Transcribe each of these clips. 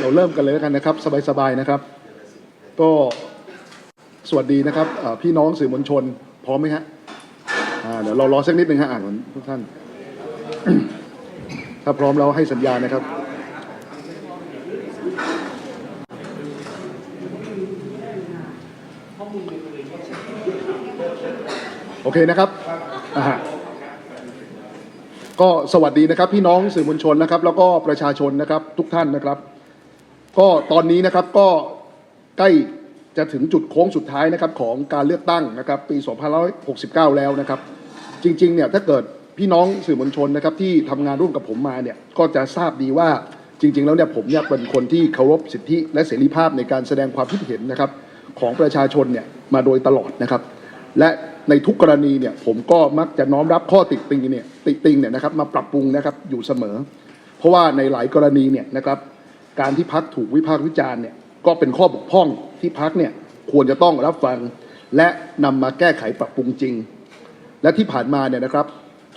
เราเริ่มกันเลยแล้วกันนะครับ สบายๆนะครับ ก็สวัสดีนะครับพี่น้องสื่อมวลชน พร้อมไหมฮะเดี๋ยวเรารอสักนิดหนึ่งฮะอ่านทุกท่าน ถ้าพร้อมเราให้สัญญาณนะครับโอเคนะครับก็สวัสดีนะครับ พี่น้องสื่อมวลชนนะครับ แล้วก็ประชาชนนะครับทุกท่านนะครับ ก็ตอนนี้นะครับก็ใกล้จะถึงจุดโค้งสุดท้ายนะครับของการเลือกตั้งนะครับปี 2569 แล้วนะครับ จริงๆเนี่ยถ้าเกิดพี่น้องสื่อมวลชนนะครับที่ทำงานร่วมกับผมมาเนี่ยก็จะทราบดีว่าจริง ๆ แล้วเนี่ยผมเนี่ยเป็นคนที่เคารพสิทธิและเสรีภาพในการแสดงความคิดเห็นนะครับของประชาชนเนี่ยมาโดยตลอดนะครับ และในทุกกรณีเนี่ยผมก็มักจะน้อมรับข้อติติงเนี่ยติติงเนี่ยนะครับมาปรับปรุงนะครับอยู่เสมอ เพราะว่าในหลายกรณีเนี่ยนะครับ การที่พักถูกวิพากษ์วิจารณ์เนี่ยก็เป็นข้อบกพร่องที่พักเนี่ยควรจะต้องรับฟังและนำมาแก้ไขปรับปรุงจริง และที่ผ่านมาเนี่ยนะครับ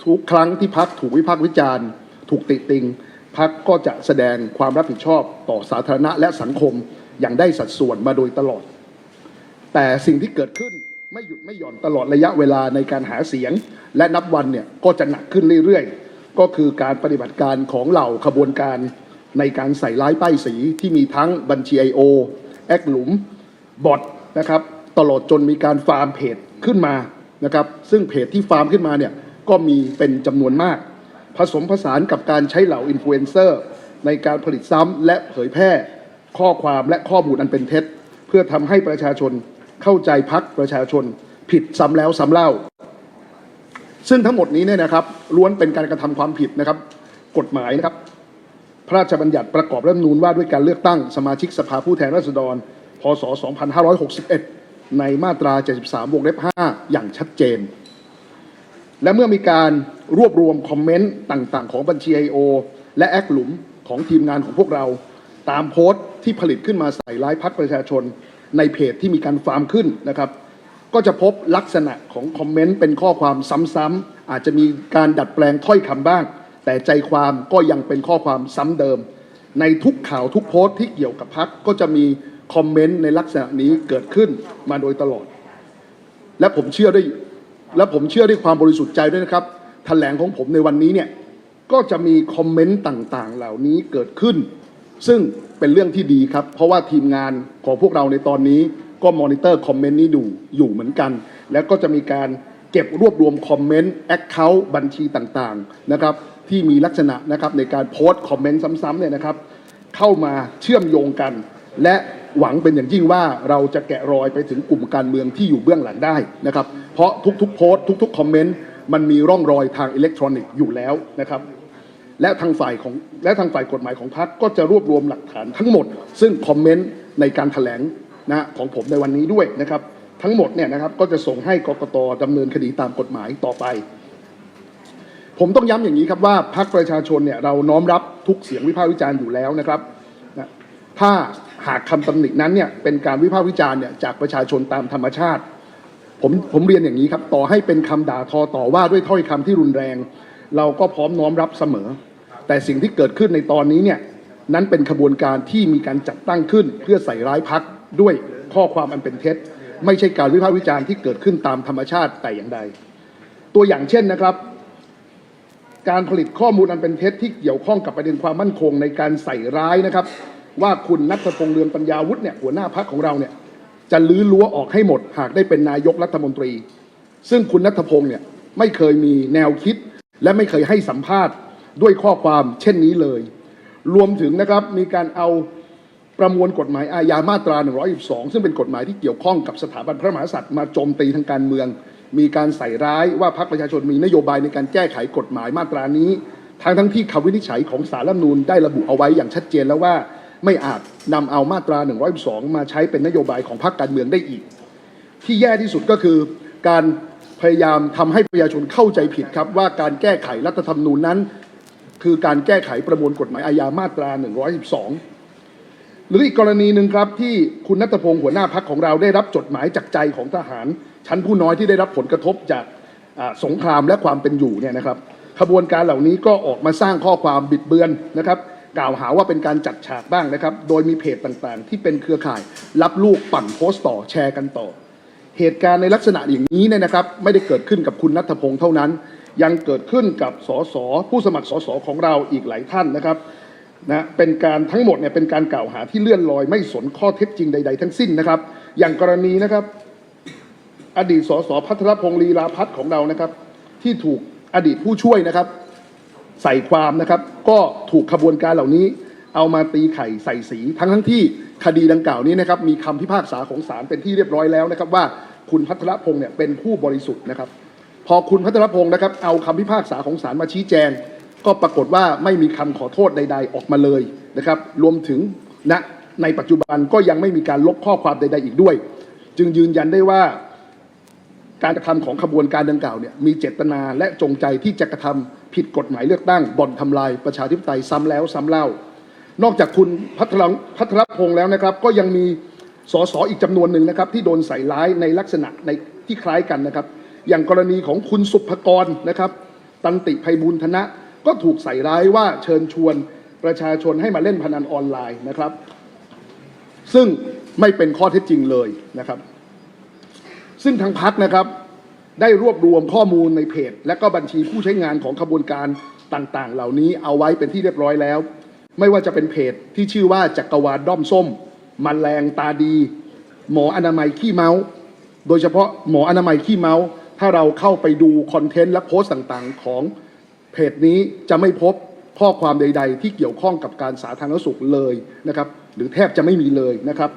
ทุกครั้งที่พักถูกวิพากษ์วิจารณ์ ถูกติติงพักก็จะแสดงความรับผิดชอบต่อสาธารณะและสังคมอย่างได้สัดส่วนมาโดยตลอด แต่สิ่งที่เกิดขึ้นไม่หยุดไม่หย่อนตลอดระยะเวลาในการหาเสียง และนับวันเนี่ยก็จะหนักขึ้นเรื่อยๆ ก็คือการปฏิบัติการของเหล่าขบวนการ ในการใส่ร้ายป้ายสีที่มีทั้งบัญชี I.O. แอคหลุมบอทนะครับตลอดจนมีการฟาร์มเพจขึ้นมานะครับซึ่งเพจที่ฟาร์มขึ้นมาเนี่ยก็มีเป็นจำนวนมาก ผสมผสานกับการใช้เหล่าอินฟลูเอนเซอร์ในการผลิตซ้ำและเผยแพร่ข้อความและข้อมูลอันเป็นเท็จ เพื่อทำให้ประชาชนเข้าใจพักประชาชน ผิดซ้ำแล้วซ้ำเล่า ซึ่งทั้งหมดนี้เนี่ยนะครับล้วนเป็นการกระทำความผิดนะครับ กฎหมายนะครับ พระราชบัญญัติประกอบรัฐธรรมนูญว่าด้วยการเลือกตั้งสมาชิกสภาผู้แทนราษฎร พศ 2561 ในมาตรา 73 วงเล็บ 5 อย่างชัดเจน และเมื่อมีการรวบรวมคอมเมนต์ต่างๆ ของบัญชี I.O. และแอคหลุมของทีมงานของพวกเรา ตามโพสต์ที่ผลิตขึ้นมาใส่ร้ายพักประชาชน ในเพจที่มีการฟาร์มขึ้นนะครับ ก็จะพบลักษณะของคอมเมนต์เป็นข้อความซ้ำๆอาจจะมีการดัดแปลงถ้อยคำบ้าง แต่ใจความก็ยังเป็นข้อความซ้ำเดิม ในทุกข่าวทุกโพสต์ที่เกี่ยวกับพักก็จะมีคอมเมนต์ในลักษณะนี้เกิดขึ้นมาโดยตลอด และผมเชื่อด้วยและผมเชื่อด้วยความบริสุทธิ์ใจด้วยนะครับแถลงของผมในวันนี้เนี่ยก็จะมีคอมเมนต์ต่างๆ เหล่านี้เกิดขึ้น ซึ่งเป็นเรื่องที่ดีครับ เพราะว่าทีมงานของพวกเราในตอนนี้ก็มอนิเตอร์คอมเมนต์นี้ดูอยู่เหมือนกัน แล้วก็จะมีการเก็บรวบรวมคอมเมนต์แอคเคาท์บัญชีต่างๆนะครับ ที่มีลักษณะนะครับในการโพสต์คอมเมนต์ซ้ำๆเนี่ยนะครับเข้ามาเชื่อมโยงกัน และหวังเป็นอย่างยิ่งว่าเราจะแกะรอยไปถึงกลุ่มการเมืองที่อยู่เบื้องหลังได้นะครับเพราะทุกๆโพสต์ทุกๆคอมเมนต์มันมีร่องรอยทางอิเล็กทรอนิกส์อยู่แล้วนะครับและทางฝ่ายของและทางฝ่ายกฎหมายของพรรคก็จะรวบรวมหลักฐานทั้งหมด ซึ่งคอมเมนต์ในการแถลงนะของผมในวันนี้ด้วยนะครับ ทั้งหมดเนี่ยนะครับก็จะส่งให้กกตดำเนินคดีตามกฎหมายต่อไป ผมต้องย้ำอย่างนี้ครับว่าพรรคประชาชนเนี่ยเราน้อมรับทุกเสียงวิพากษ์วิจารณ์อยู่แล้วนะครับนะถ้าหากคำตำหนินั้นเนี่ยเป็นการวิพากษ์วิจารณ์เนี่ยจากประชาชนตามธรรมชาติ ผมผมเรียนอย่างนี้ครับต่อให้เป็นคำด่าทอต่อว่าด้วยถ้อยคำที่รุนแรง เราก็พร้อมน้อมรับเสมอ แต่สิ่งที่เกิดขึ้นในตอนนี้เนี่ยนั้นเป็นขบวนการที่มีการจัดตั้งขึ้น เพื่อใส่ร้ายพักด้วยข้อความอันเป็นเท็จ ไม่ใช่การวิพากษ์วิจารณ์ที่เกิดขึ้นตามธรรมชาติแต่อย่างใด ตัวอย่างเช่นนะครับ การผลิตข้อมูลอันเป็นเท็จที่เกี่ยวข้องกับประเด็นความมั่นคงในการใส่ร้ายนะครับ ว่าคุณนัทพงษ์เรืองปัญญาวุฒิเนี่ยหัวหน้าพักของเราเนี่ยจะลื้อรั้วออกให้หมด หากได้เป็นนายกรัฐมนตรี ซึ่งคุณนัทพงษ์เนี่ยไม่เคยมีแนวคิด และไม่เคยให้สัมภาษณ์ด้วยข้อความเช่นนี้เลย รวมถึงนะครับมีการเอาประมวลกฎหมายอาญามาตรา 112 ซึ่งเป็นกฎหมายที่เกี่ยวข้องกับสถาบันพระมหากษัตริย์มาโจมตีทางการเมือง มีการใส่ร้ายว่าพรรคประชาชนมีนโยบายในการแก้ไขกฎหมายมาตรานี้ ทั้งทั้งที่คำวินิจฉัยของสารรัฐมนูญได้ระบุเอาไว้อย่างชัดเจนแล้วว่าไม่อาจนำเอามาตรา 112 มาใช้เป็นนโยบายของพรรคการเมืองได้อีก ที่แย่ที่สุดก็คือการพยายามทำให้ประชาชนเข้าใจผิดครับ ว่าการแก้ไขรัฐธรรมนูญนั้น คือการแก้ไขประมวลกฎหมายอาญามาตรา 112 หรืออีกกรณีหนึ่งครับที่คุณนัทพงศ์หัวหน้าพักของเราได้รับจดหมายจากใจของทหาร ชั้นผู้น้อยที่ได้รับผลกระทบจากสงครามและความเป็นอยู่เนี่ยนะครับขบวนการเหล่านี้ก็ออกมาสร้างข้อความบิดเบือนนะครับ กล่าวหาว่าเป็นการจัดฉากบ้างนะครับ โดยมีเพจต่างๆ ที่เป็นเครือข่าย รับลูกปั่นโพสต์ต่อแชร์กันต่อ เหตุการณ์ในลักษณะอย่างนี้เนี่ยนะครับ ไม่ได้เกิดขึ้นกับคุณนัทพงศ์เท่านั้น ยังเกิดขึ้นกับสสผู้สมัครสสของเราอีกหลายท่านนะครับนะเป็นการทั้งหมดเนี่ยเป็นการกล่าวหาที่เลื่อนลอยไม่สนข้อเท็จจริงใด ๆ ทั้งสิ้นนะครับ อย่างกรณีนะครับ อดีตสสพัทรพงศ์ลีลาพัฒน์ของเรานะครับ ที่ถูกอดีตผู้ช่วยนะครับ ใส่ความนะครับ ก็ถูกขบวนการเหล่านี้ เอามาตีไข่ใส่สีทั้งทั้งที่คดีดังกล่าวนี้นะครับ มีคำพิพากษาของศาลเป็นที่เรียบร้อยแล้วนะครับ ว่าคุณพัทรพงศ์เนี่ยเป็นผู้บริสุทธิ์นะครับ พอคุณพัทรพงศ์นะครับ เอาคำพิพากษาของศาลมาชี้แจง ก็ปรากฏว่าไม่มีคำขอโทษใด ๆ ออกมาเลยนะครับ รวมถึงณในปัจจุบันก็ยังไม่มีการลบข้อความใด ๆ อีกด้วย จึงยืนยันได้ว่า การกระทำของขบวนการดังกล่าวเนี่ยมีเจตนาและจงใจที่จะกระทำผิดกฎหมายเลือกตั้งบ่อนทำลายประชาธิปไตยซ้ำแล้วซ้ำเล่า นอกจากคุณพัทรพัทรพงศ์แล้วนะครับ ก็ยังมีสสอีกจำนวนหนึ่งนะครับ ที่โดนใส่ร้ายในลักษณะในที่คล้ายกันนะครับ อย่างกรณีของคุณสุภกรนะครับ ตันติภัยบุญธนะก็ถูกใส่ร้ายว่าเชิญชวนประชาชนให้มาเล่นพนันออนไลน์นะครับ ซึ่งไม่เป็นข้อเท็จจริงเลยนะครับ ซึ่งทางพักนะครับได้รวบรวมข้อมูลในเพจ และก็บัญชีผู้ใช้งานของขบวนการต่างๆ เหล่านี้เอาไว้เป็นที่เรียบร้อยแล้ว ไม่ว่าจะเป็นเพจที่ชื่อว่าจักรวาลด้อมส้มมแมลงตาดี หมออนามัยขี้เมาโดยเฉพาะหมออนามัยขี้เมาถ้าเราเข้าไปดูคอนเทนต์และโพสต์ต่างๆ ของเพจนี้จะไม่พบข้อความใด ๆ ที่เกี่ยวข้องกับการสาธารณสุขเลยนะครับ หรือแทบจะไม่มีเลยนะครับ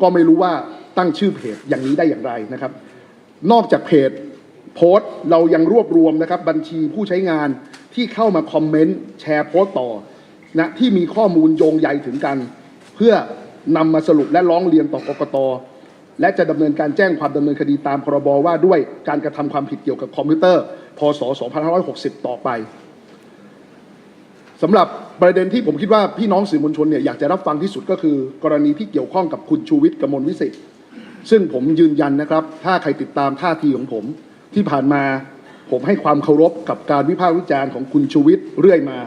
ก็ไม่รู้ว่า ตั้งชื่อเพจอย่างนี้ได้อย่างไรนะครับ นอกจากเพจโพสต์เรายังรวบรวมนะครับบัญชีผู้ใช้งานที่เข้ามาคอมเมนต์แชร์โพสต์ต่อนะที่มีข้อมูลโยงใยถึงกัน เพื่อนำมาสรุปและร้องเรียนต่อกกตและจะดำเนินการแจ้งความดำเนินคดีตามพรบว่าด้วยการกระทำความผิดเกี่ยวกับคอมพิวเตอร์ พศ 2560 ต่อไปสำหรับประเด็นที่ผมคิดว่าพี่น้องสื่อมวลชนเนี่ยอยากจะรับฟังที่สุดก็คือ กรณีที่เกี่ยวข้องกับคุณชูวิทย์กมลวิสิทธิ์ ซึ่งผมยืนยันนะครับ ถ้าใครติดตามท่าทีของผม ที่ผ่านมาผมให้ความเคารพกับการวิพากษ์วิจารณ์ของคุณชูวิทย์เรื่อยมา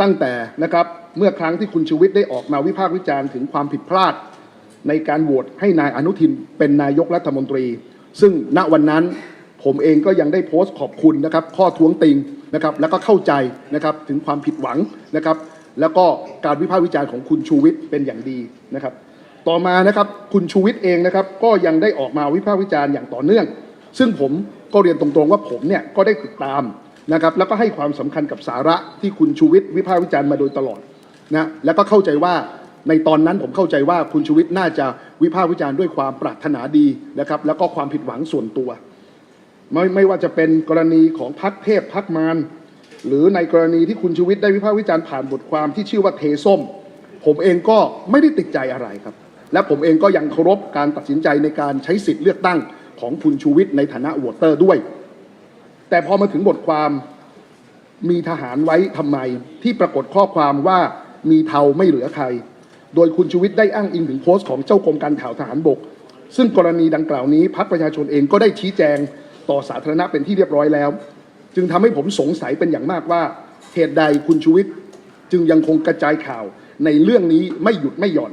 ตั้งแต่นะครับเมื่อครั้งที่คุณชูวิทย์ได้ออกมาวิพากษ์วิจารณ์ถึงความผิดพลาด ในการโหวตให้นายอนุทินเป็นนายกรัฐมนตรี ซึ่งณวันนั้นผมเองก็ยังได้โพสต์ขอบคุณนะครับข้อท้วงติงนะครับแล้วก็เข้าใจนะครับถึงความผิดหวังนะครับแล้วก็การวิพากษ์วิจารณ์ของคุณชูวิทย์เป็นอย่างดีนะครับ ต่อมานะครับคุณชูวิทย์เองนะครับก็ยังได้ออกมาวิพากษ์วิจารณ์อย่างต่อเนื่อง ซึ่งผมก็เรียนตรงๆว่าผมเนี่ยก็ได้ติดตามนะครับแล้วก็ให้ความสำคัญกับสาระที่คุณชูวิทย์วิพากษ์วิจารณ์มาโดยตลอดนะแล้วก็เข้าใจว่าในตอนนั้นผมเข้าใจว่าคุณชูวิทย์น่าจะวิพากษ์วิจารณ์ด้วยความปรารถนาดีนะครับแล้วก็ความผิดหวังส่วนตัว ไม่ไม่ว่าจะเป็นกรณีของพักเทพพักมารหรือในกรณีที่คุณชูวิทย์ได้วิพากษ์วิจารณ์ผ่านบทความที่ชื่อว่าเทส้ม ผมเองก็ไม่ได้ติดใจอะไรครับ และผมเองก็ยังเคารพการตัดสินใจในการใช้สิทธิ์เลือกตั้งของคุณชูวิทย์ในฐานะวตเตอร์ด้วย แต่พอมาถึงบทความมีทหารไว้ทำไม ที่ปรากฏข้อความว่ามีเทาไม่เหลือใคร โดยคุณชูวิทย์ได้อ้างอิงถึงโพสต์ของเจ้ากรมการข่าวทหารบก ซึ่งกรณีดังกล่าวนี้พรรคประชาชนเองก็ได้ชี้แจงต่อสาธารณะเป็นที่เรียบร้อยแล้ว จึงทำให้ผมสงสัยเป็นอย่างมากว่าเหตุใดคุณชูวิทย์จึงยังคงกระจายข่าวในเรื่องนี้ไม่หยุดไม่หย่อน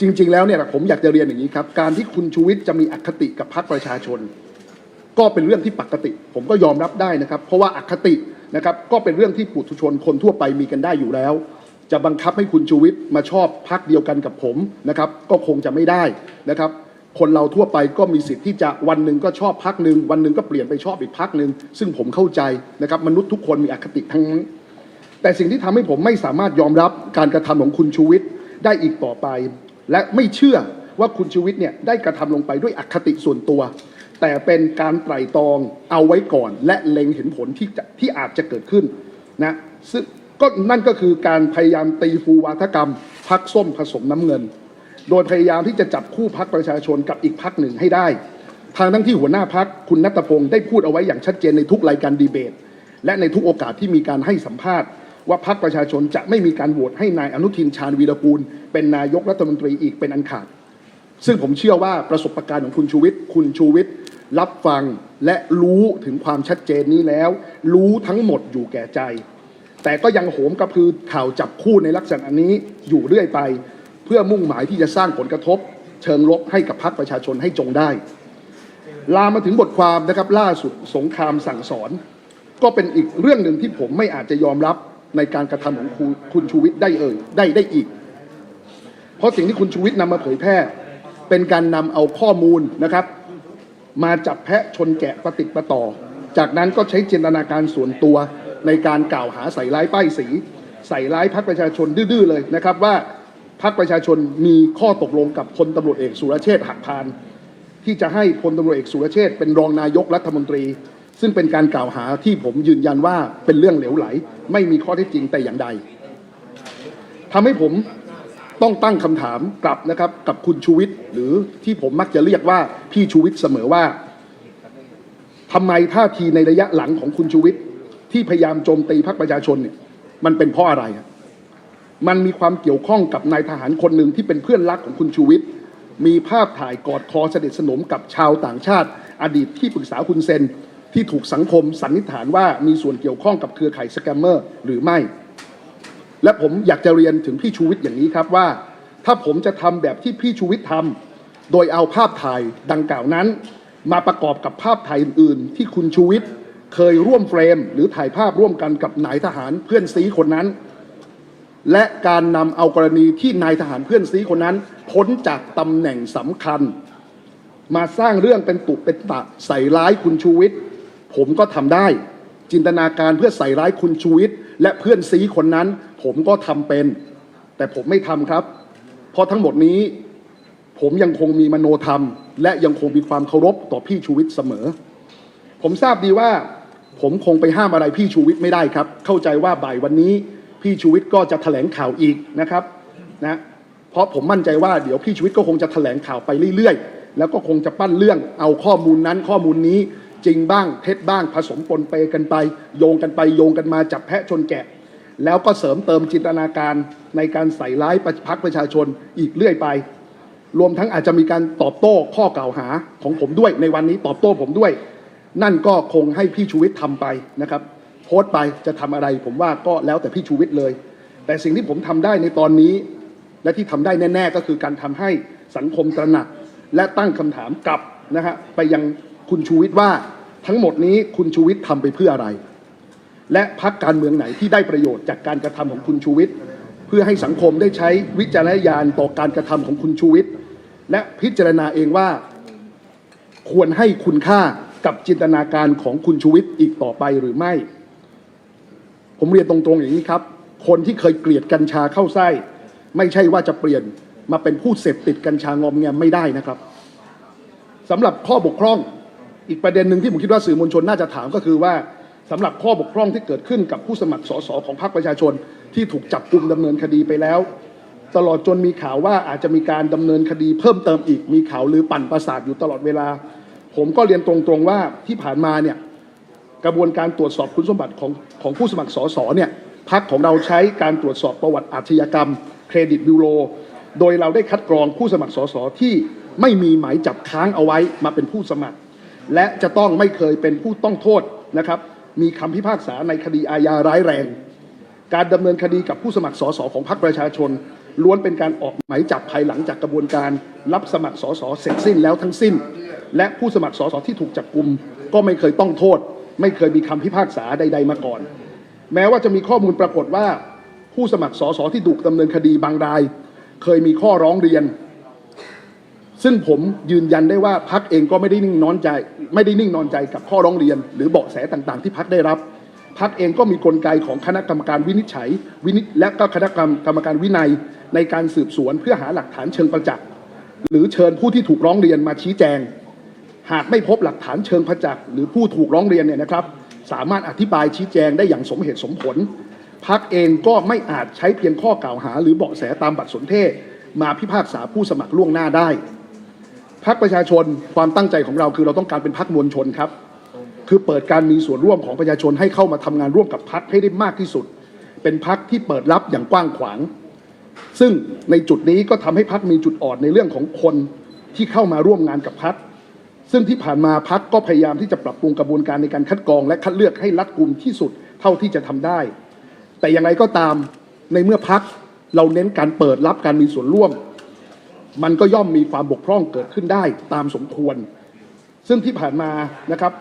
จริง ๆ แล้วเนี่ยผมอยากจะเรียนอย่างนี้ครับ การที่คุณชูวิทย์จะมีอคติกับพรรคประชาชน ก็เป็นเรื่องที่ปกติ ผมก็ยอมรับได้นะครับ เพราะว่าอคตินะครับก็เป็นเรื่องที่ปุถุชนคนทั่วไปมีกันได้อยู่แล้ว จะบังคับให้คุณชูวิทย์มาชอบพรรคเดียวกันกับผมนะครับก็คงจะไม่ได้นะครับคนเราทั่วไปก็มีสิทธิ์ที่จะวันหนึ่งก็ชอบพรรคหนึ่งวันหนึ่งก็เปลี่ยนไปชอบอีกพรรคหนึ่งซึ่งผมเข้าใจนะครับมนุษย์ทุกคนมีอคติทั้งนั้นแต่สิ่งที่ทำให้ผมไม่สามารถยอมรับการกระทำของคุณชูวิทย์ได้อีกต่อไป และไม่เชื่อว่าคุณชูวิทย์เนี่ยได้กระทำลงไปด้วยอคติส่วนตัว แต่เป็นการไตร่ตรองเอาไว้ก่อน และเล็งเห็นผลที่จะที่อาจจะเกิดขึ้นนะซึ่งก็นั่นก็คือการพยายามตีฟูวาทกรรมพักส้มผสมน้ำเงิน โดยพยายามที่จะจับคู่พักประชาชนกับอีกพักหนึ่งให้ได้ ทางทั้งที่หัวหน้าพักคุณนัตพงศ์ได้พูดเอาไว้อย่างชัดเจนในทุกรายการดีเบต และในทุกโอกาสที่มีการให้สัมภาษณ์ ว่าพักประชาชนจะไม่มีการโหวตให้นายอนุทินชาญวีรกูล เป็นนายกรัฐมนตรีอีกเป็นอันขาด ซึ่งผมเชื่อว่าประสบการณ์ของคุณชูวิทย์คุณชูวิทย์รับฟังและรู้ถึงความชัดเจนนี้แล้ว รู้ทั้งหมดอยู่แก่ใจ แต่ก็ยังโหมกระพือข่าวจับคู่ในลักษณะนี้อยู่เรื่อยไป เพื่อมุ่งหมายที่จะสร้างผลกระทบ เชิงลบให้กับพรรคประชาชนให้จงได้ ลามมาถึงบทความนะครับล่าสุดสงครามสั่งสอน ก็เป็นอีกเรื่องหนึ่งที่ผมไม่อาจจะยอมรับ ในการกระทำของคุณคุณชูวิทย์ได้เอ่ยได้ได้อีก เพราะสิ่งที่คุณชูวิทย์นำมาเผยแพร่ เป็นการนำเอาข้อมูลนะครับ มาจับแพะชนแกะประติดประต่อ จากนั้นก็ใช้จินตนาการส่วนตัวในการกล่าวหาใส่ร้ายป้ายสี ใส่ร้ายพรรคประชาชนดื้อๆเลยนะครับว่าพรรคประชาชนมีข้อตกลงกับพลตำรวจเอกสุรเชษฐ์หักพาน ที่จะให้พลตำรวจเอกสุรเชษฐ์เป็นรองนายกรัฐมนตรี ซึ่งเป็นการกล่าวหาที่ผมยืนยันว่าเป็นเรื่องเหลวไหล ไม่มีข้อเท็จจริงแต่อย่างใดทำให้ผมต้องตั้งคำถามกลับนะครับกับคุณชูวิทย์หรือที่ผมมักจะเรียกว่าพี่ชูวิทย์เสมอว่าทำไมท่าทีในระยะหลังของคุณชูวิทย์ที่พยายามโจมตีพรรคประชาชนเนี่ยมันเป็นเพราะอะไรมันมีความเกี่ยวข้องกับนายทหารคนหนึ่งที่เป็นเพื่อนรักของคุณชูวิทย์มีภาพถ่ายกอดคอเสด็จสนมกับชาวต่างชาติ อดีตที่ปรึกษาคุณเซน ที่ถูกสังคมสันนิษฐานว่ามีส่วนเกี่ยวข้องกับเครือข่ายสแกมเมอร์หรือไม่ และผมอยากจะเรียนถึงพี่ชูวิทย์อย่างนี้ครับว่า ถ้าผมจะทำแบบที่พี่ชูวิทย์ทำโดยเอาภาพถ่ายดังกล่าวนั้น มาประกอบกับภาพถ่ายอื่น ๆ ที่คุณชูวิทย์เคยร่วมเฟรม หรือถ่ายภาพร่วมกันกับนายทหารเพื่อนซีคนนั้น และการนำเอากรณีที่นายทหารเพื่อนซีคนนั้นพ้นจากตำแหน่งสำคัญ มาสร้างเรื่องเป็นตุเป็นตะใส่ร้ายคุณชูวิทย์ ผมก็ทำได้ จินตนาการเพื่อใส่ร้ายคุณชูวิทย์และเพื่อนซีคนนั้น ผมก็ทำเป็น แต่ผมไม่ทำครับ เพราะทั้งหมดนี้ ผมยังคงมีมโนธรรม และยังคงมีความเคารพต่อพี่ชูวิทย์เสมอ ผมทราบดีว่า ผมคงไปห้ามอะไรพี่ชูวิทย์ไม่ได้ครับ เข้าใจว่าบ่ายวันนี้ พี่ชูวิทย์ก็จะแถลงข่าวอีกนะครับนะเพราะผมมั่นใจว่าเดี๋ยวพี่ชูวิทย์ก็คงจะแถลงข่าวไปเรื่อยๆ แล้วก็คงจะปั้นเรื่องเอาข้อมูลนั้นข้อมูลนี้ จริงบ้างเท็จบ้างผสมปนเปกันไป โยงกันไปโยงกันมาจับแพะชนแกะ แล้วก็เสริมเติมจินตนาการในการใส่ร้ายพรรคประชาชนอีกเรื่อยไป รวมทั้งอาจจะมีการตอบโต้ข้อกล่าวหาของผมด้วย ในวันนี้ตอบโต้ผมด้วย นั่นก็คงให้พี่ชูวิทย์ทำไปนะครับ โพสต์ไปจะทำอะไร ผมว่าก็แล้วแต่พี่ชูวิทย์เลย แต่สิ่งที่ผมทำได้ในตอนนี้ และที่ทำได้แน่ ๆ ก็คือการทำให้สังคมตระหนัก และตั้งคำถามกลับนะฮะไปยัง คุณชูวิทย์ว่าทั้งหมดนี้คุณชูวิทย์ทำไปเพื่ออะไร และพักการเมืองไหนที่ได้ประโยชน์จากการกระทำของคุณชูวิทย์เพื่อให้สังคมได้ใช้วิจารณญาณต่อการกระทำของคุณชูวิทย์และพิจารณาเองว่า ควรให้คุณค่ากับจินตนาการของคุณชูวิทย์อีกต่อไปหรือไม่ ผมเรียนตรงๆอย่างนี้ครับ คนที่เคยเกลียดกัญชาเข้าไส้ ไม่ใช่ว่าจะเปลี่ยนมาเป็นผู้เสพติดกัญชางอมแงมไม่ได้นะครับสำหรับข้อบกพร่อง อีกประเด็นหนึ่งที่ผมคิดว่าสื่อมวลชนน่าจะถามก็คือว่าสำหรับข้อบกพร่องที่เกิดขึ้นกับผู้สมัครสสของพรรคประชาชน ที่ถูกจับกลุ่มดำเนินคดีไปแล้ว ตลอดจนมีข่าวว่าอาจจะมีการดำเนินคดีเพิ่มเติมอีกมีข่าวลือปั่นประสาทอยู่ตลอดเวลา ผมก็เรียนตรงๆว่าที่ผ่านมาเนี่ยกระบวนการตรวจสอบคุณสมบัติของของผู้สมัครสสเนี่ยพักของเราใช้การตรวจสอบประวัติอาชญากรรม เครดิตบิโร โดยเราได้คัดกรองผู้สมัครสสที่ไม่มีหมายจับค้างเอาไว้มาเป็นผู้สมัคร และจะต้องไม่เคยเป็นผู้ต้องโทษนะครับ มีคำพิพากษาในคดีอาญาร้ายแรง การดำเนินคดีกับผู้สมัครสสของพรรคประชาชน ล้วนเป็นการออกหมายจับภายหลังจากกระบวนการ รับสมัครสสเสร็จสิ้นแล้วทั้งสิ้น และผู้สมัครสสที่ถูกจับกลุ่มก็ไม่เคยต้องโทษ ไม่เคยมีคำพิพากษาใด ๆ มาก่อน แม้ว่าจะมีข้อมูลปรากฏว่า ผู้สมัครสสที่ถูกดำเนินคดีบางราย เคยมีข้อร้องเรียน ซึ่งผมยืนยันได้ว่าพักเองก็ไม่ได้นิ่งนอนใจ ไม่ได้นิ่งนอนใจกับข้อร้องเรียน หรือเบาะแสต่างๆ ที่พักได้รับพักเองก็มีกลไกของคณะกรรมการวินิจฉัยวินิจและก็คณะกรรมกรรมการวินัยในการสืบสวนเพื่อหาหลักฐานเชิงประจักษ์หรือเชิญผู้ที่ถูกร้องเรียนมาชี้แจง หากไม่พบหลักฐานเชิงประจักษ์หรือผู้ถูกร้องเรียนเนี่ยนะครับ สามารถอธิบายชี้แจงได้อย่างสมเหตุสมผลพักเองก็ไม่อาจใช้เพียงข้อกล่าวหา หรือเบาะแสตามบัตรสนเทศมาพิพากษาผู้สมัครล่วงหน้าได้ พักประชาชนความตั้งใจของเราคือเราต้องการเป็นพักมวลชนครับ คือเปิดการมีส่วนร่วมของประชาชนให้เข้ามาทำงานร่วมกับพักให้ได้มากที่สุด เป็นพักที่เปิดรับอย่างกว้างขวาง ซึ่งในจุดนี้ก็ทำให้พักมีจุดอ่อนในเรื่องของคนที่เข้ามาร่วมงานกับพักซึ่งที่ผ่านมาพักก็พยายามที่จะปรับปรุงกระบวนการในการคัดกรอง และคัดเลือกให้รัดกุมที่สุดเท่าที่จะทำได้ แต่อยังไงก็ตามในเมื่อพักเราเน้นการเปิดรับการมีส่วนร่วม มันก็ย่อมมีความบกพร่องเกิดขึ้นได้ตามสมควร ซึ่งที่ผ่านมานะครับ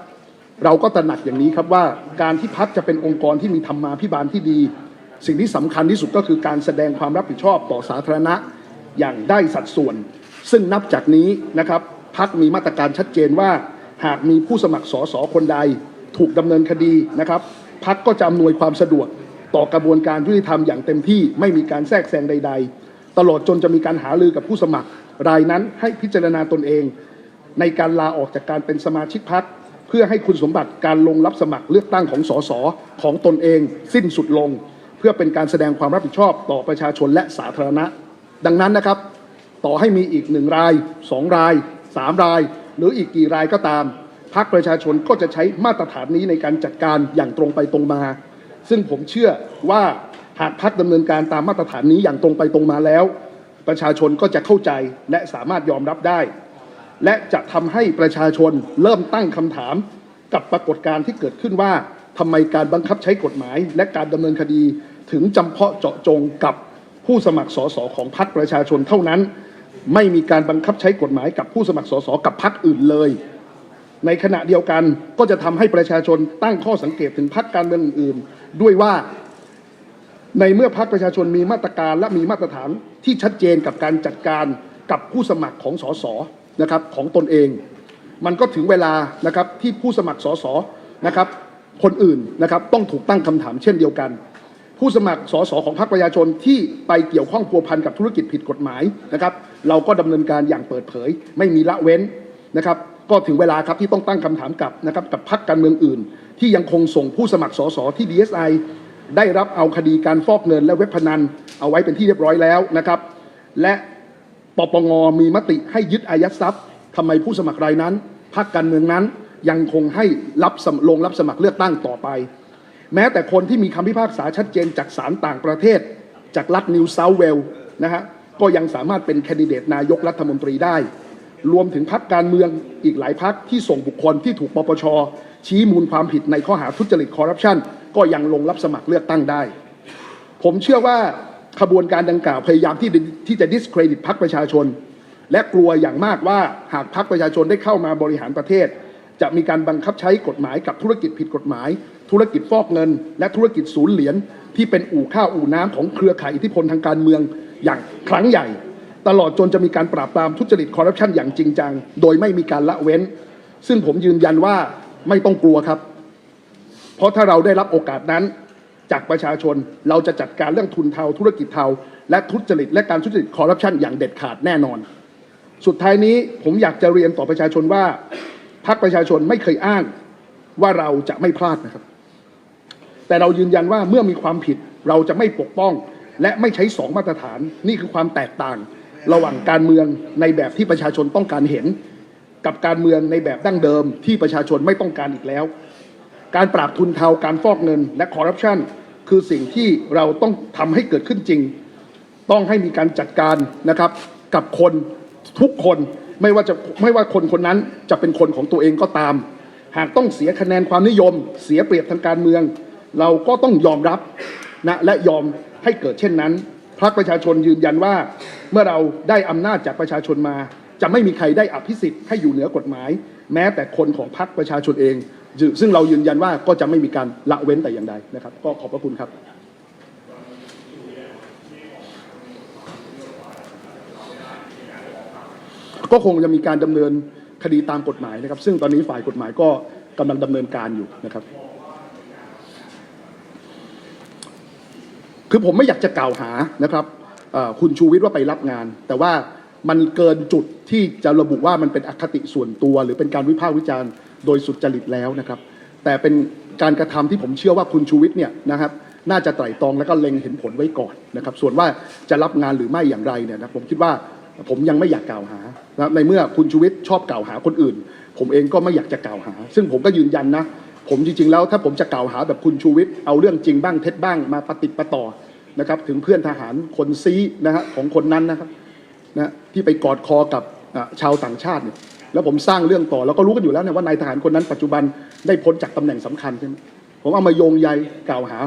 เราก็ตระหนักอย่างนี้ครับว่าการที่พักจะเป็นองค์กรที่มีธรรมาภิบาลที่ดี สิ่งที่สำคัญที่สุดก็คือการแสดงความรับผิดชอบต่อสาธารณะอย่างได้สัดส่วน ซึ่งนับจากนี้นะครับพักมีมาตรการชัดเจนว่า หากมีผู้สมัครสอสอคนใด ถูกดำเนินคดีนะครับพักก็จะอำนวยความสะดวกต่อกระบวนการยุติธรรมอย่างเต็มที่ไม่มีการแทรกแซงใด ๆ ตลอดจนจะมีการหารือกับผู้สมัคร รายนั้นให้พิจารณาตนเอง ในการลาออกจากการเป็นสมาชิกพักเพื่อให้คุณสมบัติการลงรับสมัครเลือกตั้งของสสของตนเอง สิ้นสุดลง เพื่อเป็นการแสดงความรับผิดชอบต่อประชาชนและสาธารณะ ดังนั้นนะครับ ต่อให้มีอีกหนึ่งรายสองรายสามราย หรืออีกกี่รายก็ตามพรรคประชาชนก็จะใช้มาตรฐานนี้ในการจัดการอย่างตรงไปตรงมา ซึ่งผมเชื่อว่า หากพักดำเนินการตามมาตรฐานนี้อย่างตรงไปตรงมาแล้ว ประชาชนก็จะเข้าใจและสามารถยอมรับได้ และจะทำให้ประชาชนเริ่มตั้งคำถามกับปรากฏการณ์ที่เกิดขึ้นว่าทำไมการบังคับใช้กฎหมาย และการดำเนินคดีถึงจำเพาะเจาะจงกับผู้สมัครสสของพรรคประชาชนเท่านั้น ไม่มีการบังคับใช้กฎหมายกับผู้สมัครสสกับพรรคอื่นเลย ในขณะเดียวกันก็จะทำให้ประชาชนตั้งข้อสังเกตถึงพรรคการเมืองอื่นด้วยว่า ในเมื่อพรรคประชาชนมีมาตรการและมีมาตรฐานที่ชัดเจนกับการจัดการกับผู้สมัครของสสนะครับของตนเอง มันก็ถึงเวลานะครับที่ผู้สมัครสสนะครับคนอื่นนะครับต้องถูกตั้งคำถามเช่นเดียวกัน ผู้สมัครสสของพรรคประชาชนที่ไปเกี่ยวข้องพัวพันกับธุรกิจผิดกฎหมายนะครับ เราก็ดำเนินการอย่างเปิดเผย ไม่มีละเว้นนะครับก็ถึงเวลาครับที่ต้องตั้งคำถามกับนะครับกับพรรคการเมืองอื่น ที่ยังคงส่งผู้สมัครสสที่ DSI ได้รับเอาคดีการฟอกเงินและเว็บพนันเอาไว้เป็นที่เรียบร้อยแล้วนะครับ และปปงมีมติให้ยึดอายัดทรัพย์ทำไมผู้สมัครรายนั้นพรรคการเมืองนั้นยังคงให้รับลงรับสมัครเลือกตั้งต่อไป แม้แต่คนที่มีคำพิพากษาชัดเจนจากศาลต่างประเทศ จากรัฐนิวเซาเวลนะฮะก็ยังสามารถเป็นแคนดิเดตนายกรัฐมนตรีได้ รวมถึงพักการเมืองอีกหลายพักที่ส่งบุคคลที่ถูกปปชชี้มูลความผิดในข้อหาทุจริตคอร์รัปชัน ก็ยังลงรับสมัครเลือกตั้งได้ ผมเชื่อว่าขบวนการดังกล่าวพยายามที่ที่จะ discredit พรรคประชาชน และกลัวอย่างมากว่าหากพรรคประชาชนได้เข้ามาบริหารประเทศ จะมีการบังคับใช้กฎหมายกับธุรกิจผิดกฎหมาย ธุรกิจฟอกเงิน และธุรกิจศูนย์เหรียญที่เป็นอู่ข้าวอู่น้ำของเครือข่ายอิทธิพลทางการเมืองอย่างครั้งใหญ่ ตลอดจนจะมีการปราบปรามทุจริตคอร์รัปชันอย่างจริงจังโดยไม่มีการละเว้น ซึ่งผมยืนยันว่าไม่ต้องกลัวครับ เพราะถ้าเราได้รับโอกาสนั้น จากประชาชนเราจะจัดการเรื่องทุนเทาธุรกิจเทา และทุจริตและการทุจริตคอร์รัปชันอย่างเด็ดขาดแน่นอน สุดท้ายนี้ผมอยากจะเรียนต่อประชาชนว่าพรรคประชาชนไม่เคยอ้างว่าเราจะไม่พลาดนะครับ แต่เรายืนยันว่าเมื่อมีความผิดเราจะไม่ปกป้อง และไม่ใช้สองมาตรฐาน นี่คือความแตกต่าง ระหว่างการเมืองในแบบที่ประชาชนต้องการเห็น กับการเมืองในแบบดั้งเดิมที่ประชาชนไม่ต้องการอีกแล้ว การปราบทุนเทาการฟอกเงิน และคอร์รัปชันคือสิ่งที่เราต้องทำให้เกิดขึ้นจริง ต้องให้มีการจัดการนะครับกับคนทุกคนไม่ว่าจะไม่ว่าคนคนนั้นจะเป็นคนของตัวเองก็ตาม หากต้องเสียคะแนนความนิยม เสียเปรียบทางการเมือง เราก็ต้องยอมรับนะและยอมให้เกิดเช่นนั้นพรรคประชาชนยืนยันว่า เมื่อเราได้อำนาจจากประชาชนมา จะไม่มีใครได้อภิสิทธิ์ให้อยู่เหนือกฎหมาย แม้แต่คนของพรรคประชาชนเอง ซึ่งเรายืนยันว่าก็จะไม่มีการละเว้นแต่อย่างใดนะครับ ก็ขอบพระคุณครับก็คงจะมีการดำเนินคดีตามกฎหมายนะครับ ซึ่งตอนนี้ฝ่ายกฎหมายก็กำลังดำเนินการอยู่นะครับ คือผมไม่อยากจะกล่าวหานะครับคุณชูวิทย์ว่าไปรับงาน แต่ว่ามันเกินจุดที่จะระบุว่ามันเป็นอคติส่วนตัว หรือเป็นการวิพากษ์วิจารณ์ โดยสุจริตแล้วนะครับ แต่เป็นการกระทำที่ผมเชื่อว่าคุณชูวิทย์เนี่ยนะครับ น่าจะไตร่ตรองแล้วก็เล็งเห็นผลไว้ก่อนนะครับ ส่วนว่าจะรับงานหรือไม่อย่างไรเนี่ยนะผมคิดว่าผมยังไม่อยากกล่าวหานะในเมื่อคุณชูวิทย์ชอบกล่าวหาคนอื่น ผมเองก็ไม่อยากจะกล่าวหา ซึ่งผมก็ยืนยันนะ ผมจริงๆแล้วถ้าผมจะกล่าวหาแบบคุณชูวิทย์เอาเรื่องจริงบ้างเท็จบ้างมาปฏิปต่อนะครับถึงเพื่อนทหารคนซีนะฮะของคนนั้นนะครับนะที่ไปกอดคอกับชาวต่างชาติเนี่ย แล้วผมสร้างเรื่องต่อแล้วก็รู้กันอยู่แล้วเนี่ยว่านายทหารคนนั้นปัจจุบันได้พ้นจากตำแหน่งสำคัญใช่ไหมผมเอามาโยงใยกล่าวหา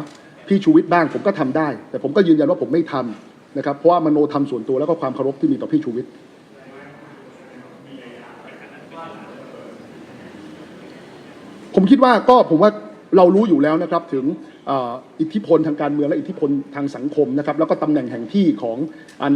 พี่ชูวิทย์บ้างผมก็ทำได้ แต่ผมก็ยืนยันว่าผมไม่ทำนะครับ เพราะว่ามโนทำส่วนตัวแล้วก็ความเคารพที่มีต่อพี่ชูวิทย์ผมคิดว่าก็ผมว่า เรารู้อยู่แล้วนะครับถึงอิทธิพลทางการเมืองและอิทธิพลทางสังคมนะครับแล้วก็ตำแหน่งแห่งที่ของ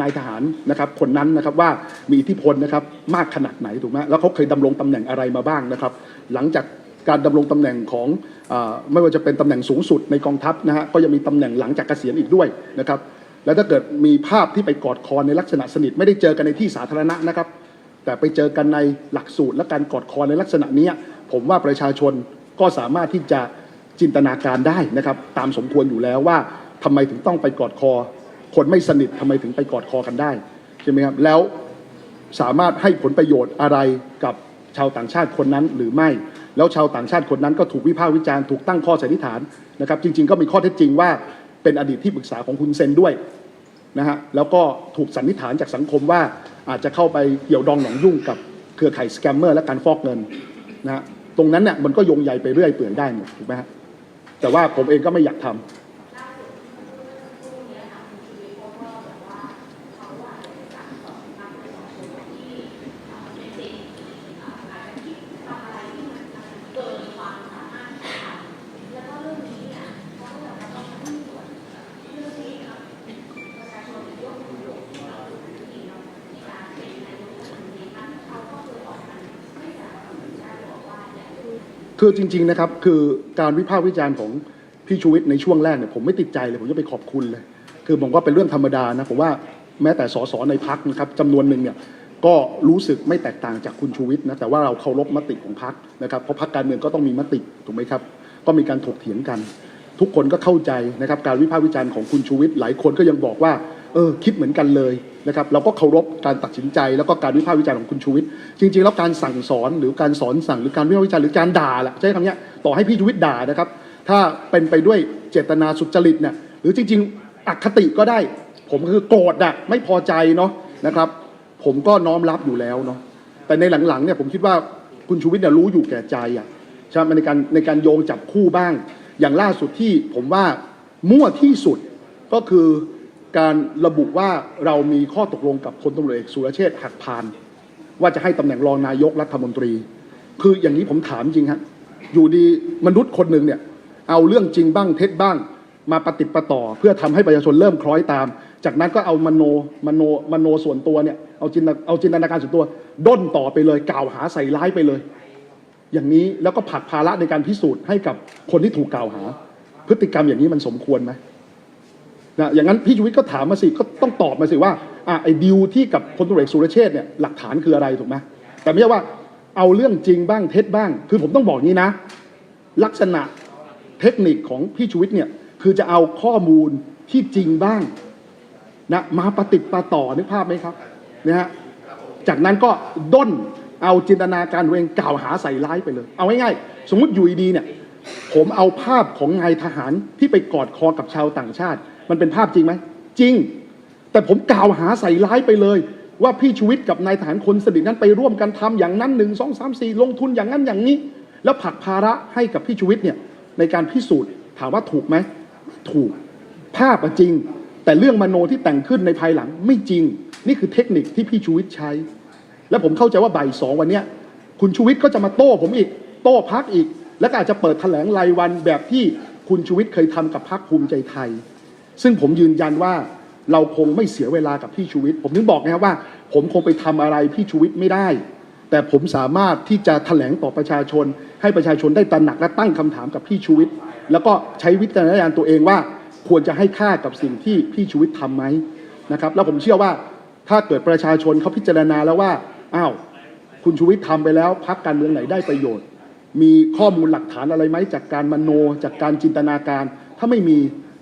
นายทหารนะครับคนนั้นนะครับว่ามีอิทธิพลนะครับมากขนาดไหนถูกไหมแล้วเขาเคยดำรงตำแหน่งอะไรมาบ้างนะครับ หลังจากการดำรงตำแหน่งของอไม่ว่าจะเป็นตำแหน่งสูงสุดในกองทัพนะฮะก็ยังมีตำแหน่งหลังจากเกษียณอีกด้วยนะครับแล้วถ้าเกิดมีภาพที่ไปกอดคอในลักษณะสนิท ไม่ได้เจอกันในที่สาธารณะนะครับ แต่ไปเจอกันในหลักสูตรและการกอดคอในลักษณะนี้ผมว่าประชาชนก็สามารถที่จะ จินตนาการได้นะครับ ตามสมควรอยู่แล้วว่าทำไมถึงต้องไปกอดคอ คนไม่สนิททำไมถึงไปกอดคอกันได้ใช่ไหมครับแล้วสามารถให้ผลประโยชน์อะไรกับชาวต่างชาติคนนั้นหรือไม่ แล้วชาวต่างชาติคนนั้นก็ถูกวิพากษ์วิจารณ์ถูกตั้งข้อสันนิษฐานนะครับ จริง ๆ ก็มีข้อเท็จจริงว่าเป็นอดีตที่ปรึกษาของคุณเซนด้วยนะฮะแล้วก็ถูกสันนิษฐานจากสังคมว่าอาจจะเข้าไปเกี่ยวดองหนองยุ่งกับเครือข่ายสแกมเมอร์และการฟอกเงินนะฮะตรงนั้นเนี่ยมันก็โยงใยไปเรื่อยเปื่อยได้หมดถูกไหมฮะ แต่ว่าผมเองก็ไม่อยากทำ คือจริง ๆนะครับ คือการวิพากษ์วิจารณ์ของพี่ชูวิทย์ในช่วงแรกเนี่ยผมไม่ติดใจเลยผมจะไปขอบคุณเลย คือผมว่าเป็นเรื่องธรรมดานะผมว่าแม้แต่สสในพักนะครับจำนวนหนึ่งเนี่ยก็รู้สึกไม่แตกต่างจากคุณชูวิทย์นะแต่ว่าเราเคารพมติของพักนะครับเพราะพักการเมืองก็ต้องมีมติถูกไหมครับ ก็มีการถกเถียงกัน ทุกคนก็เข้าใจนะครับการวิพากษ์วิจารณ์ของคุณชูวิทย์หลายคนก็ยังบอกว่า เออคิดเหมือนกันเลยนะครับเราก็เคารพการตัดสินใจแล้วก็การวิพากษ์วิจารณ์ของคุณชูวิทย์จริงๆแล้วการสั่งสอนหรือการสอนสั่งหรือการวิพากษ์วิจารณ์หรือการด่าแหละใช้คำนี้ต่อให้พี่ชูวิทย์ด่านะครับ ถ้าเป็นไปด้วยเจตนาสุจริตเนี่ยหรือจริง ๆอคติก็ได้ ผมก็คือโกรธอะไม่พอใจเนาะนะครับ ผมก็น้อมรับอยู่แล้วเนาะแต่ในหลังๆเนี่ยผมคิดว่าคุณชูวิทย์เนี่ยรู้อยู่แก่ใจอะใช่ไหมในการในการโยงจับคู่บ้าง อย่างล่าสุดที่ผมว่ามั่วที่สุดก็คือ การระบุว่าเรามีข้อตกลงกับพลตำรวจเอกสุรเชษฐ์หักพาน ว่าจะให้ตำแหน่งรองนายกรัฐมนตรี คืออย่างนี้ผมถามจริงฮะอยู่ดีมนุษย์คนหนึ่งเนี่ยเอาเรื่องจริงบ้างเท็จบ้างมาปฏิประต่อ เพื่อทำให้ประชาชนเริ่มคล้อยตาม จากนั้นก็เอามโนมโนมโนส่วนตัวเนี่ยเอาจินเอาจินตนาการส่วนตัวด้นต่อไปเลยกล่าวหาใส่ร้ายไปเลย อย่างนี้แล้วก็ผลักภาระในการพิสูจน์ให้กับคนที่ถูกกล่าวหา พฤติกรรมอย่างนี้มันสมควรไหม นะอย่างนั้นพี่ชูวิทย์ก็ถามมาสิก็ต้องตอบมาสิว่าอะไอ้ดิวที่กับพลตุเอกสุรเชษฐ์เนี่ยหลักฐานคืออะไรถูกไหมแต่ไม่ใช่ว่าเอาเรื่องจริงบ้างเท็จบ้าง คือผมต้องบอกงี้นะ ลักษณะเทคนิคของพี่ชูวิทย์เนี่ยคือจะเอาข้อมูลที่จริงบ้างนะมาประติดประต่อนึกภาพไหมครับนะฮะจากนั้นก็ด้นเอาจินตนาการตัวเองกล่าวหาใส่ร้ายไปเลย เอาง่ายๆสมมติอยู่ดีเนี่ยผมเอาภาพของนายทหารที่ไปกอดคอกับชาวต่างชาติ มันเป็นภาพจริงไหมจริง แต่ผมกล่าวหาใส่ร้ายไปเลย ว่าพี่ชูวิทย์กับนายทหารคนสนิทนั้นไปร่วมกันทำอย่างนั้นหนึ่งสองสามสี่ลงทุนอย่างนั้นอย่างนี้ แล้วผลักภาระให้กับพี่ชูวิทย์เนี่ยในการพิสูจน์ถามว่าถูกไหมถูกภาพจริง แต่เรื่องมโนที่แต่งขึ้นในภายหลังไม่จริง นี่คือเทคนิคที่พี่ชูวิทย์ใช้ แล้วผมเข้าใจว่าบ่ายสองวันเนี้ยคุณชูวิทย์ก็จะมาโต้ผมอีก โต้พักอีก แล้วก็อาจจะเปิดแถลงรายวันแบบที่คุณชูวิทย์เคยทำกับพักภูมิใจไทย ซึ่งผมยืนยันว่าเราคงไม่เสียเวลากับพี่ชูวิทย์ผมถึงบอกนะครับว่า ผมคงไปทำอะไรพี่ชูวิทย์ไม่ได้ แต่ผมสามารถที่จะแถลงต่อประชาชน ให้ประชาชนได้ตระหนักและตั้งคำถามกับพี่ชูวิทย์แล้วก็ใช้วิจารณญาณตัวเองว่า ควรจะให้ค่ากับสิ่งที่พี่ชูวิทย์ทำไหมนะครับ แล้วผมเชื่อว่าถ้าเกิดประชาชนเขาพิจารณาแล้วว่าอ้าวคุณชูวิทย์ทำไปแล้วพักการเมืองไหนได้ประโยชน์ มีข้อมูลหลักฐานอะไรไหมจากการมโนจากการจินตนาการ ถ้าไม่มี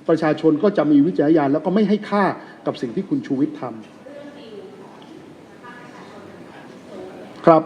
ประชาชนก็จะมีวิจารณญาณแล้วก็ไม่ให้ค่ากับสิ่งที่คุณชูวิทย์ทำครับ